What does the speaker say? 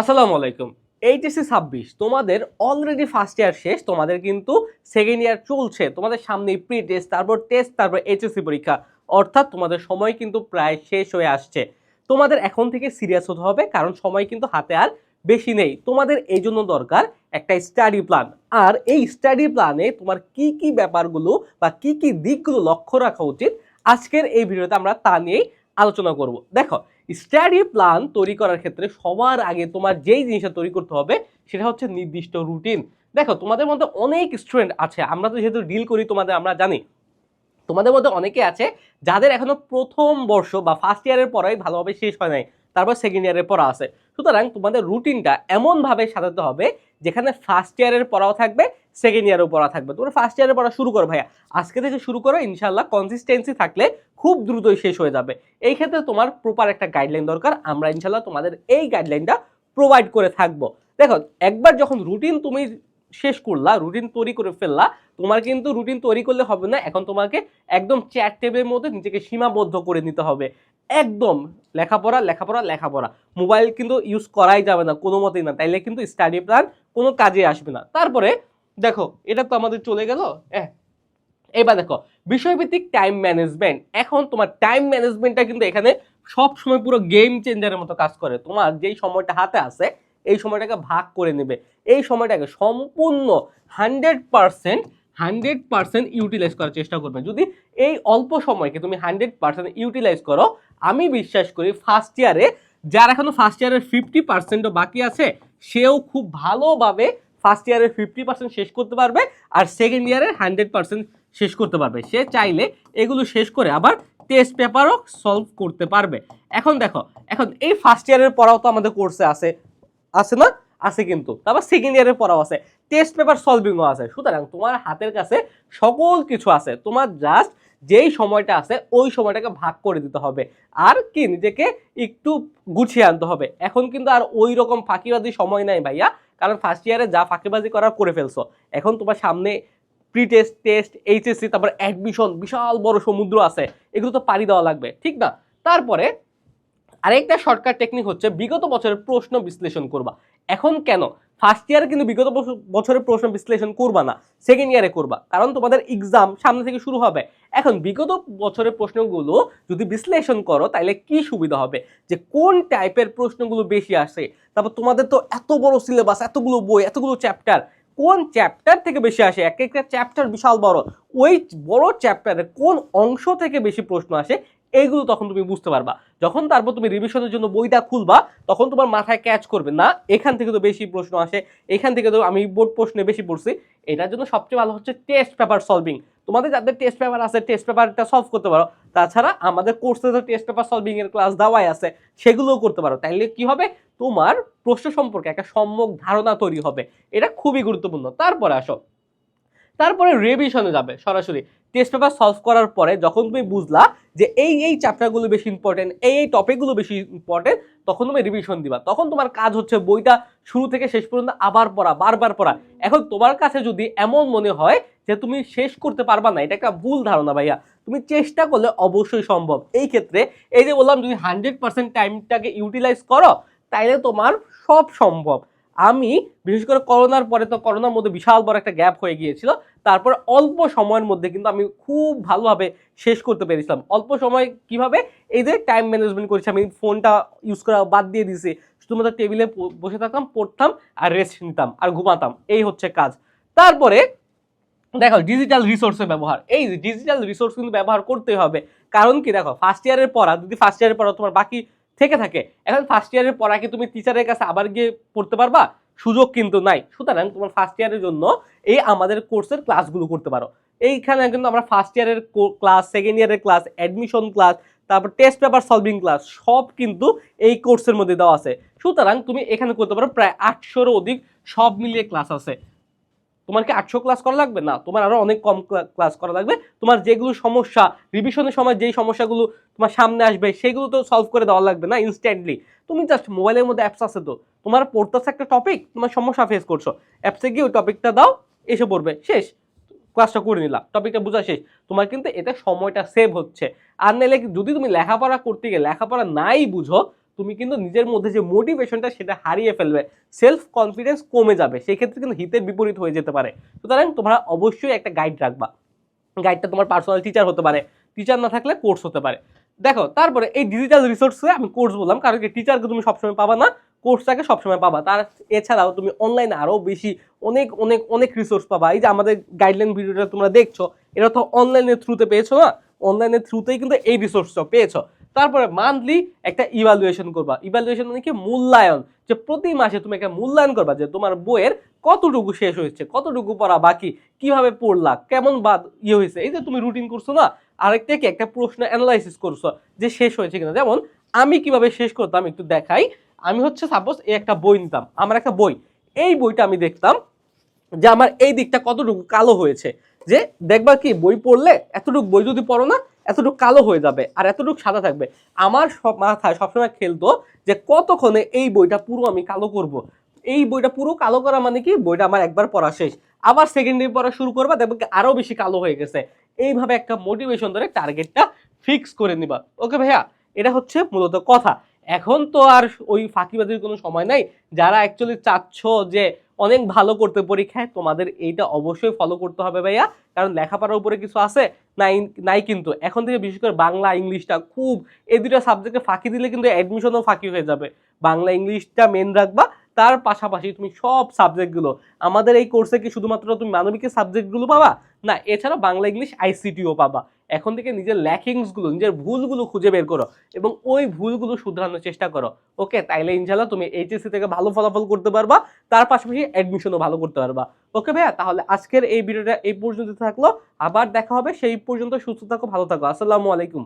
আসসালামু আলাইকুম। এইচএসসি ছাব্বিশ, তোমাদের অলরেডি ফার্স্ট ইয়ার শেষ, তোমাদের কিন্তু সেকেন্ড ইয়ার চলছে। তোমাদের সামনে প্রি টেস্ট তারপর টেস্ট তারপর এইচএসসি পরীক্ষা। অর্থাৎ তোমাদের সময় কিন্তু প্রায় শেষ হয়ে আসছে। তোমাদের এখন থেকে সিরিয়াস হতে হবে, কারণ সময় কিন্তু হাতে আর বেশি নেই। তোমাদের এই জন্য দরকার একটা স্টাডি প্ল্যান আর এই স্টাডি প্ল্যানে তোমার কি কি ব্যাপারগুলো বা কি কি দিকগুলো লক্ষ্য রাখা উচিত, আজকের এই ভিডিওতে আমরা তা নিয়েই আলোচনা করব। দেখো স্টাডি প্ল্যান তৈরি করার ক্ষেত্রে সবার আগে তোমার যেই জিনিসটা তৈরি করতে হবে, সেটা হচ্ছে নির্দিষ্ট রুটিন। দেখো, তোমাদের মধ্যে অনেক স্টুডেন্ট আছে, আমরা তো যেহেতু ডিল করি তোমাদের, আমরা জানি। তোমাদের মধ্যে অনেকে আছে যাদের এখনও প্রথম বর্ষ বা ফার্স্ট ইয়ারের পড়াই ভালোভাবে শেষ হয় নাই, তারপর সেকেন্ড ইয়ারের পড়া আছে। সুতরাং তোমাদের রুটিনটা এমনভাবে সাজাতে হবে, যেখানে ফার্স্ট ইয়ারের পড়াও থাকবে সেকেন্ড ইয়ারের পড়া থাকবে। তোমরা ফার্স্ট ইয়ারের পড়া শুরু করো ভাইয়া। আজকে থেকে শুরু করো ইনশাল্লাহ কনসিস্টেন্সি থাকলে খুব দ্রুতই শেষ হয়ে যাবে। এই ক্ষেত্রে তোমার প্রপার একটা গাইডলাইন দরকার। আমরা ইনশাল্লাহ তোমাদের এই গাইডলাইনটা প্রোভাইড করে থাকব। দেখো, একবার যখন রুটিন তুমি শেষ করলা রুটিন তৈরি করে ফেললা, তোমার কিন্তু রুটিন তৈরি করলে হবে না। এখন তোমাকে একদম চ্যাট টেবিলের মধ্যে নিজেকে সীমাবদ্ধ করে নিতে হবে। একদম লেখাপড়া লেখাপড়া লেখাপড়া। মোবাইল কিন্তু ইউজ করাই যাবে না কোনো মতেই না। তাইলে কিন্তু স্টাডি প্ল্যান কোনো কাজে আসবে না। তারপরে দেখো, এটা তো আমাদের চলে গেল। হ্যাঁ এবার দেখো, বিষয়ভিত্তিক টাইম ম্যানেজমেন্ট এখন তোমার টাইম ম্যানেজমেন্টটা কিন্তু এখানে সব সময় পুরো গেম চেঞ্জারের মতো কাজ করে। তোমার যেই সময়টা হাতে আছে এই সময়টাকে ভাগ করে নেবে। এই সময়টাকে সম্পূর্ণ hundred percent hundred percent utilise করার চেষ্টা করবে। যদি এই অল্প সময়কে তুমি হান্ড্রেড পার্সেন্ট ইউটিলাইজ করো, আমি বিশ্বাস করি ফার্স্ট ইয়ারে যার এখনও ফার্স্ট ইয়ারের ফিফটি পার্সেন্টও বাকি আছে, সেও খুব ভালোভাবে ফার্স্ট ইয়ারের ফিফটি পার্সেন্ট শেষ করতে পারবে আর সেকেন্ড ইয়ারের হান্ড্রেড পার্সেন্ট শেষ করতে পারবে। সে চাইলে এগুলো শেষ করে আবার টেস্ট পেপারও সলভ করতে পারবে। এখন দেখো, এখন এই ফার্স্ট ইয়ারের পড়াও তো আমাদের কোর্সে আছে। আছে না? আছে কিন্তু। তারপর সেকেন্ড ইয়ারের পড়াও আছে। টেস্ট পেপার সলভিংও আছে। সুতরাং তোমার হাতের কাছে সকল কিছু আছে। তোমার জাস্ট যেই সময়টা আছে, ওই সময়টাকে ভাগ করে দিতে হবে। আর কি, নিজেকে একটু গুছিয়ে আনতে হবে। এখন কিন্তু আর ওই রকম ফাঁকিবাজি সময় নাই ভাইয়া। কারণ ফার্স্ট ইয়ারে যা ফাঁকিবাজি করার করে ফেলছো। এখন তোমার সামনে প্রি টেস্ট টেস্ট এইচএসসি তারপর অ্যাডমিশন বিশাল বড় সমুদ্র আছে। এগুলো তো পাড়ি দেওয়া লাগবে, ঠিক না? তারপরে আরেকটা শর্টকাট টেকনিক হচ্ছে বিগত বছরের প্রশ্ন বিশ্লেষণ করবা। এখন কেন? ফার্স্ট ইয়ারে কিন্তু বিগত বছরের প্রশ্ন বিশ্লেষণ করবা না সেকেন্ড ইয়ারে করবা, কারণ তোমাদের এক্সাম সামনে থেকে শুরু হবে। এখন বিগত বছরের প্রশ্নগুলো যদি বিশ্লেষণ করো তাহলে কি সুবিধা হবে? যে কোন টাইপের প্রশ্নগুলো বেশি আসে? তারপর তোমাদের তো এত বড় সিলেবাস এতগুলো বই, এতগুলো চ্যাপ্টার কোন চ্যাপ্টার থেকে বেশি আসে? এক একটা চ্যাপ্টার বিশাল বড়। ওই বড় চ্যাপ্টারে কোন অংশ থেকে বেশি প্রশ্ন আসে, এইগুলো তখন তুমি বুঝতে পারবা। যখন তারপর তুমি রিভিশনের জন্য বইটা খুলবা, তখন তোমার মাথায় ক্যাচ করবে, না, এখান থেকে তো বেশি প্রশ্ন আসে, এখান থেকে তো আমি বোর্ড প্রশ্নে বেশি পড়ছি। এটার জন্য সবচেয়ে ভালো হচ্ছে টেস্ট পেপার সলভিং তোমাদের যাদের টেস্ট পেপার আছে টেস্ট পেপারটা সলভ করতে পারো। তাছাড়া আমাদের কোর্সে তো টেস্ট পেপার সলভিংয়ের ক্লাস দেওয়াই আছে, সেগুলোও করতে পারো। তাইলে কি হবে? তোমার প্রশ্ন সম্পর্কে একটা সম্যক ধারণা তৈরি হবে। এটা খুবই গুরুত্বপূর্ণ। তারপরে আসো। তারপরে রিভিশনে যাবে সরাসরি। টেস্ট পেপার সলভ করার পরে যখন তুমি বুঝলা যে এই এই চ্যাপ্টারগুলো বেশি ইম্পর্টেন্ট এই এই টপিকগুলো বেশি ইম্পর্টেন্ট তখন তুমি রিভিশন দিবা। তখন তোমার কাজ হচ্ছে বইটা শুরু থেকে শেষ পর্যন্ত আবার পড়া, বারবার পড়া। এখন তোমার কাছে যদি এমন মনে হয় যে তুমি শেষ করতে পারবা না, এটা একটা ভুল ধারণা ভাইয়া। তুমি চেষ্টা করলে অবশ্যই সম্ভব। এই ক্ষেত্রে এই যে বললাম তুমি হান্ড্রেড পার্সেন্ট টাইমটাকে ইউটিলাইজ করো তাইলে তোমার সব সম্ভব। আমি, বিশেষ করে করোনার পরে তো করোনার মধ্যে বিশাল বড় একটা গ্যাপ হয়ে গিয়েছিল। তারপর অল্প সময়ের মধ্যে কিন্তু আমি খুব ভালোভাবে শেষ করতে পেরেছিলাম। অল্প সময় কীভাবে? এই যে টাইম ম্যানেজমেন্ট করেছি, আমি ফোনটা ইউজ করা বাদ দিয়ে দিয়েছি। শুধুমাত্র টেবিলে বসে থাকতাম, পড়তাম আর রেস্ট নিতাম আর ঘুমাতাম। এই হচ্ছে কাজ। তারপরে দেখো ডিজিটাল রিসোর্সের ব্যবহার। এই ডিজিটাল রিসোর্স কিন্তু ব্যবহার করতে হবে। কারণ কি দেখো ফার্স্ট ইয়ারের পড়া, যদি ফার্স্ট ইয়ারের পড়া তোমার বাকি থেকে থাকে। এখন ফার্স্ট ইয়ারের পড়া কি তুমি টিচারের কাছে আবার গিয়ে পড়তে পারবা? সুযোগ কিন্তু নাই। সুতরাং তোমার ফার্স্ট ইয়ারের জন্য এই আমাদের কোর্সের ক্লাসগুলো করতে পারো। এইখানে কিন্তু আমরা ফার্স্ট ইয়ারের ক্লাস সেকেন্ড ইয়ারের ক্লাস অ্যাডমিশন ক্লাস তারপর টেস্ট পেপার সলভিং ক্লাস সব কিন্তু এই কোর্সের মধ্যে দেওয়া আছে। সুতরাং তুমি এখানে করতে পারো প্রায় আটশোরও অধিক সব মিলিয়ে ক্লাস আছে। তোমার কি আটশো ক্লাস করা লাগবে? না, তোমার আরও অনেক কম ক্লাস করা লাগবে। তোমার যেগুলো সমস্যা রিভিশনের সময় যেই সমস্যাগুলো তোমার সামনে আসবে, সেগুলো তো সলভ করে দেওয়া লাগবে না ইনস্ট্যান্টলি তুমি জাস্ট মোবাইলের মধ্যে অ্যাপস আছে তো, তোমার পড়তেছে একটা টপিক তোমার সমস্যা ফেস করছ। অ্যাপসে গিয়ে ওই টপিকটা দাও, এসে পড়বে, শেষ। ক্লাসটা করে নিলাম টপিকটা বোঝা শেষ। তোমার কিন্তু এতে সময়টা সেভ হচ্ছে। আর নাহলে যদি তুমি লেখাপড়া করতে গিয়ে লেখাপড়া নাই বুঝো তুমি কিন্তু নিজের মধ্যে যে মোটিভেশনটা সেটা হারিয়ে ফেলবে সেলফ কনফিডেন্স কমে যাবে সেই ক্ষেত্রে কিন্তু হিতের বিপরীত হয়ে যেতে পারে। সুতরাং তোমরা অবশ্যই একটা গাইড রাখবা। গাইডটা তোমার পার্সোনাল টিচার হতে পারে। টিচার না থাকলে কোর্স হতে পারে। দেখো, তারপরে এই ডিজিটাল রিসোর্সে আমি কোর্স বললাম, কারণ কি টিচারকে তুমি সবসময় পাবা না কোর্সটাকে সবসময় পাবা। তার এছাড়াও তুমি অনলাইনে আরও বেশি অনেক অনেক অনেক রিসোর্স পাবা। এই যে আমাদের গাইডলাইন ভিডিওটা তোমরা দেখছ, এটা তো অনলাইনের থ্রুতে পেয়েছ না? অনলাইনের থ্রুতেই কিন্তু এই রিসোর্সটা পেয়েছ। তারপরে মান্থলি একটা ইভালুয়েশন করবা। ইভালুয়েশন মানে কি? মূল্যায়ন। যে প্রতি মাসে তুমি একটা মূল্যায়ন করবা যে তোমার বইয়ের কতটুকু শেষ হয়েছে, কতটুকু পড়া বাকি, কীভাবে পড়লা, কেমন বাদ ইয়ে হয়েছে। এই যে তুমি রুটিন করছ না, আরেকটা কি? একটা প্রশ্ন অ্যানালাইসিস করছ যে শেষ হয়েছে কিনা। যেমন, আমি কীভাবে শেষ করতাম একটু দেখাই। আমি হচ্ছে সাপোজ এই একটা বই নিতাম, আমার একটা বই। এই বইটা আমি দেখতাম যে আমার এই দিকটা কতটুকু কালো হয়েছে। যে দেখবা কি? বই পড়লে এতটুকু বই যদি পড়ো না এতটুকু কালো হয়ে যাবে আর এতটুকু সাদা থাকবে। আমার সব মাথায় সবসময় খেলতো যে কতক্ষণে এই বইটা পুরো আমি কালো করব। এই বইটা পুরো কালো করা মানে কি? বইটা আমার একবার পড়া শেষ। আবার সেকেন্ড ডে পড়া শুরু করবা, দেখবে কি আরও বেশি কালো হয়ে গেছে। এইভাবে একটা মোটিভেশন ধরে টার্গেটটা ফিক্স করে নিবা। ওকে ভাইয়া, এটা হচ্ছে মূলত কথা। এখন তো আর ওই ফাঁকিবাজির কোনো সময় নাই। যারা অ্যাকচুয়ালি চাচ্ছ যে অনেক ভালো করতে পরীক্ষায়, তোমাদের এইটা অবশ্যই ফলো করতে হবে ভাইয়া। কারণ লেখাপড়ার উপরে কিছু আছে, নাই নাই কিন্তু। এখন থেকে বিশেষ করে বাংলা, ইংলিশটা খুব, এই দুটো সাবজেক্টে ফাঁকি দিলে কিন্তু অ্যাডমিশনও ফাঁকি হয়ে যাবে। বাংলা, ইংলিশটা মেন রাখবা তার পাশাপাশি তুমি সব সাবজেক্টগুলো আমাদের এই কোর্সে কি শুধুমাত্র তুমি মানবিকের সাবজেক্টগুলো পাবা? না এছাড়া বাংলা ইংলিশ আইসিটিও পাবা। এখন থেকে নিজের ল্যাকিংসগুলো নিজের ভুলগুলো খুঁজে বের করো এবং ওই ভুলগুলো শুধরানোর চেষ্টা করো। ওকে তাইলে ইনশাল্লাহ তুমি এইচএসসি থেকে ভালো ফলাফল করতে পারবা, তার পাশাপাশি অ্যাডমিশনও ভালো করতে পারবা। ওকে ভাইয়া, তাহলে আজকের এই ভিডিওটা এই পর্যন্ত থাকল। আবার দেখা হবে, সেই পর্যন্ত সুস্থ থাকো, ভালো থাকো। আসসালামু আলাইকুম।